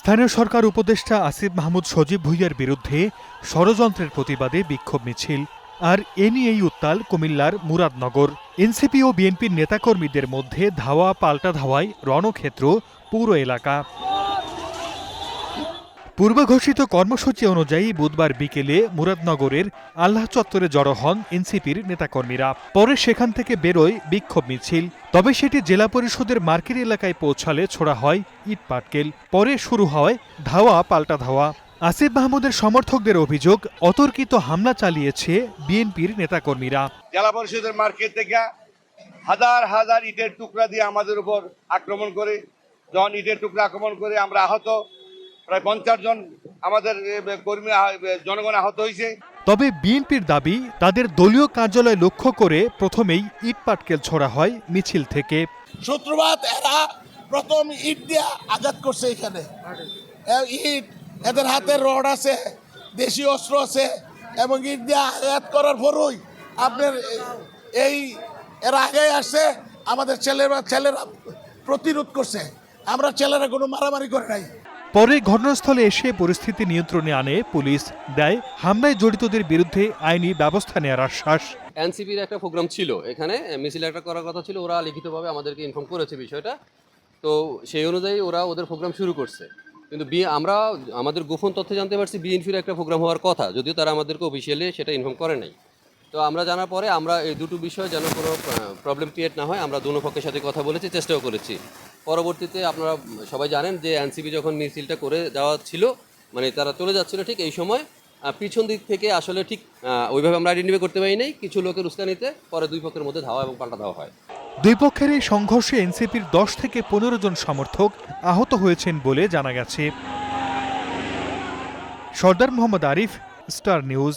স্থানীয় সরকার উপদেষ্টা আসিফ মাহমুদ সজীব ভুইয়ার বিরুদ্ধে ষড়যন্ত্রের প্রতিবাদে বিক্ষোভ মিছিল, আর এ নিয়েই উত্তাল কুমিল্লার মুরাদনগর। এনসিপি ও বিএনপির নেতাকর্মীদের মধ্যে ধাওয়া পাল্টা ধাওয়ায় রণক্ষেত্র, পুরো এলাকা। পূর্বঘোষিত কর্মসূচি অনুযায়ী বুধবার বিকেলে মুরাদনগরের আল্লাহ চত্বরে জড়ো হন এনসিপির নেতাকর্মীরা। পরে সেখান থেকে বেরোয় বিক্ষোভ মিছিল। তবে সেটি জেলা পরিষদের মার্কেট এলাকায় পৌঁছালে ছোড়া হয় ইট পাটকেল। পরে শুরু হয় ধাওয়া পাল্টা ধাওয়া। আসিফ মাহমুদের সমর্থকদের অভিযোগ, অতর্কিত হামলা চালিয়েছে বিএনপির নেতাকর্মীরা। জেলা পরিষদের মার্কেট থেকে হাজার হাজার ইটের টুকরা দিয়ে আমাদের উপর আক্রমণ করে যখন ইটের টুকরা আক্রমণ করে আমরা আহত। প্রায় পঞ্চাশ জন আমাদের কর্মী জনগণ আহত হয়েছে। তবে বিএনপির দাবি তাদের দলীয় কার্যালয় লক্ষ্য করে প্রথমেই ইট পাটকেল ছোড়া হয় মিছিল থেকে। শত্রুবাদ এরা প্রথম ইট দিয়া আঘাত করছে এখানে। ইট এদের হাতে রড আছে দেশীয় অস্ত্র আছে এবং ইট দিয়া আঘাত করার পরই আপনার এই এরা আগে আসছে আমাদের ছেলেরা ছেলেরা প্রতিরোধ করছে। আমরা ছেলেরা কোনো মারামারি করে নাই। পরে ঘটনাস্থলে এসে পরিস্থিতি নিয়ন্ত্রণে আনে পুলিশ, দেয় হামলায় জড়িতদের বিরুদ্ধে আইনি ব্যবস্থা নেওয়ার আশ্বাস। এনসিপির একটা প্রোগ্রাম ছিল এখানে মিছিল একটা করার কথা ছিল, ওরা লিখিতভাবে আমাদেরকে ইনফর্ম করেছে বিষয়টা। তো সেই অনুযায়ী ওরা ওদের প্রোগ্রাম শুরু করছে। কিন্তু বি, আমরা আমাদের গোপন তথ্য জানতে পারছি বিএনপির একটা প্রোগ্রাম হওয়ার কথা, যদিও তারা আমাদেরকে অফিসিয়ালি সেটা ইনফর্ম করে নাই। তো আমরা জানার পরে আমরা এই দুটো বিষয় যেন কোনো প্রবলেম ক্রিয়েট না হয়, আমরা দুনো পক্ষের সাথে কথা বলেছি, চেষ্টাও করেছি। পরবর্তীতে আপনারা সবাই জানেন যে এনসিপি যখন মিছিলটা করে দেওয়া ছিল মানে তারা চলে যাচ্ছিল ঠিক এই সময় পিছন দিক থেকে আসলে ঠিক ওইভাবে আমরা আইডেন্টিফাই করতে পারি নাই। কিছু লোকের উস্কানিতে পরে দুই পক্ষের মধ্যে ধাওয়া এবং পাল্টা ধাওয়া হয়। দুই পক্ষের এই সংঘর্ষে এনসিপির দশ থেকে পনেরো জন সমর্থক আহত হয়েছেন বলে জানা গেছে। Sardar Mohammad Arif, star news.